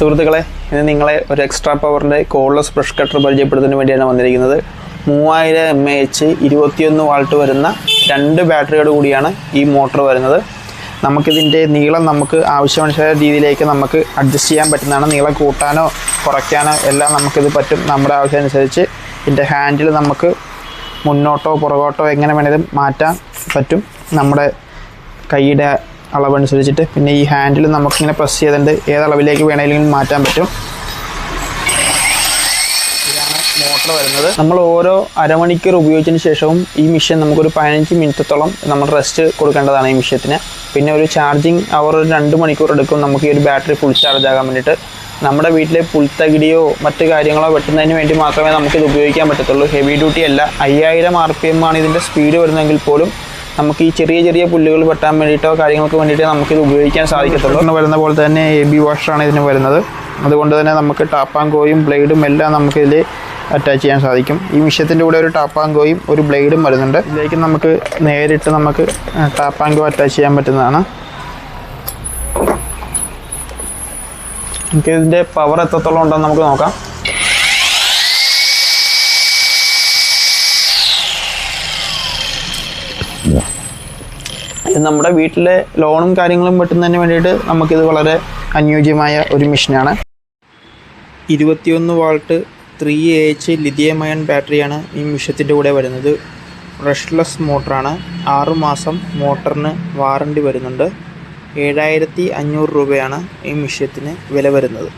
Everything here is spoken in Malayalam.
സുഹൃത്തുക്കളെ ഇന്ന് നിങ്ങളെ ഒരു എക്സ്ട്രാ പവറിന്റെ കോൾലെസ് ബ്രഷ് കട്ടർ പരിചയപ്പെടുത്തുന്നതിന് വേണ്ടിയാണ് വന്നിരിക്കുന്നത്. മൂവായിരം എം എ എച്ച് ഇരുപത്തിയൊന്ന് വാൾട്ട് വരുന്ന രണ്ട് ബാറ്ററിയോട് കൂടിയാണ് ഈ മോട്ടോർ വരുന്നത്. നമുക്കിതിന്റെ നീളം നമുക്ക് ആവശ്യമനുസരിച്ച രീതിയിലേക്ക് നമുക്ക് അഡ്ജസ്റ്റ് ചെയ്യാൻ പറ്റുന്നതാണ്. നീളം കൂട്ടാനോ കുറയ്ക്കാനോ എല്ലാം നമുക്കിത് പറ്റും. നമ്മുടെ ആവശ്യമനുസരിച്ച് ഇതിന്റെ ഹാൻഡിൽ നമുക്ക് മുന്നോട്ടോ പുറകോട്ടോ എങ്ങനെ വേണേലും മാറ്റാൻ പറ്റും. നമ്മുടെ കൈയുടെ അളവനുസരിച്ചിട്ട് പിന്നെ ഈ ഹാൻഡിൽ നമുക്കിങ്ങനെ പ്രസ് ചെയ്തിട്ട് ഏത് വേണമെങ്കിലും മാറ്റാൻ പറ്റും. മോട്ടർ വരുന്നത്. നമ്മൾ ഓരോ അരമണിക്കൂർ ഉപയോഗിച്ചതിന് ശേഷവും ഈ മിഷൻ നമുക്കൊരു പതിനഞ്ച് മിനിറ്റത്തോളം നമ്മൾ റെസ്റ്റ് കൊടുക്കേണ്ടതാണ് ഈ മിഷ്യത്തിന് പിന്നെ ഒരു ചാർജിങ് അവർ ഒരു രണ്ട് മണിക്കൂർ എടുക്കും. നമുക്ക് ഈ ഒരു ബാറ്ററി ഫുൾ ചാർജ് ആകാൻ വേണ്ടിയിട്ട്. നമ്മുടെ വീട്ടിലെ പുൽത്തകിടിയോ മറ്റു കാര്യങ്ങളോ വെട്ടുന്നതിന് വേണ്ടി മാത്രമേ നമുക്കിത് ഉപയോഗിക്കാൻ പറ്റത്തുള്ളൂ. ഹെവി ഡ്യൂട്ടി അല്ല. അയ്യായിരം ആർ പി എം ആണ് ഇതിന്റെ സ്പീഡ് വരുന്നതെങ്കിൽ പോലും നമുക്ക് ഈ ചെറിയ ചെറിയ പുല്ലുകൾ വെട്ടാൻ വേണ്ടിയിട്ടോ കാര്യങ്ങൾക്ക് വേണ്ടിയിട്ടോ ഇത് ഉപയോഗിക്കാൻ സാധിക്കത്തുള്ളൂ. വരുന്ന പോലെ തന്നെ എ ബി വാഷറാണ് ഇതിന് വരുന്നത്. അതുകൊണ്ട് തന്നെ നമുക്ക് ടാപ്പാങ്കോയും ബ്ലേഡും എല്ലാം നമുക്കിതിൽ അറ്റാച്ച് ചെയ്യാൻ സാധിക്കും. ഈ മിഷ്യത്തിന്റെ കൂടെ ഒരു ടാപ്പാങ്കോയും ഒരു ബ്ലേഡും വരുന്നുണ്ട്. ഇതിലേക്ക് നമുക്ക് നേരിട്ട് നമുക്ക് ടാപ്പാങ്കോ അറ്റാച്ച് ചെയ്യാൻ പറ്റുന്നതാണ്. നമുക്ക് ഇതിന്റെ പവർ എത്രത്തോളം ഉണ്ടെന്ന് നമുക്ക് നോക്കാം. നമ്മുടെ വീട്ടിലെ ലോണും കാര്യങ്ങളും വെട്ടുന്നതിന് വേണ്ടിയിട്ട് നമുക്കിത് വളരെ അനുയോജ്യമായ ഒരു മെഷീനാണ് ഇരുപത്തിയൊന്ന് volt three H lithium ion ബാറ്ററിയാണ് ഈ മിഷത്തിന്റെ കൂടെ വരുന്നത്. ബ്രഷ്ലെസ് മോട്ടറാണ് ആറു മാസം മോട്ടറിന് വാറണ്ടി വരുന്നുണ്ട്. ഏഴായിരത്തി അഞ്ഞൂറ് രൂപയാണ് ഈ മിഷ്യത്തിന് വില വരുന്നത്.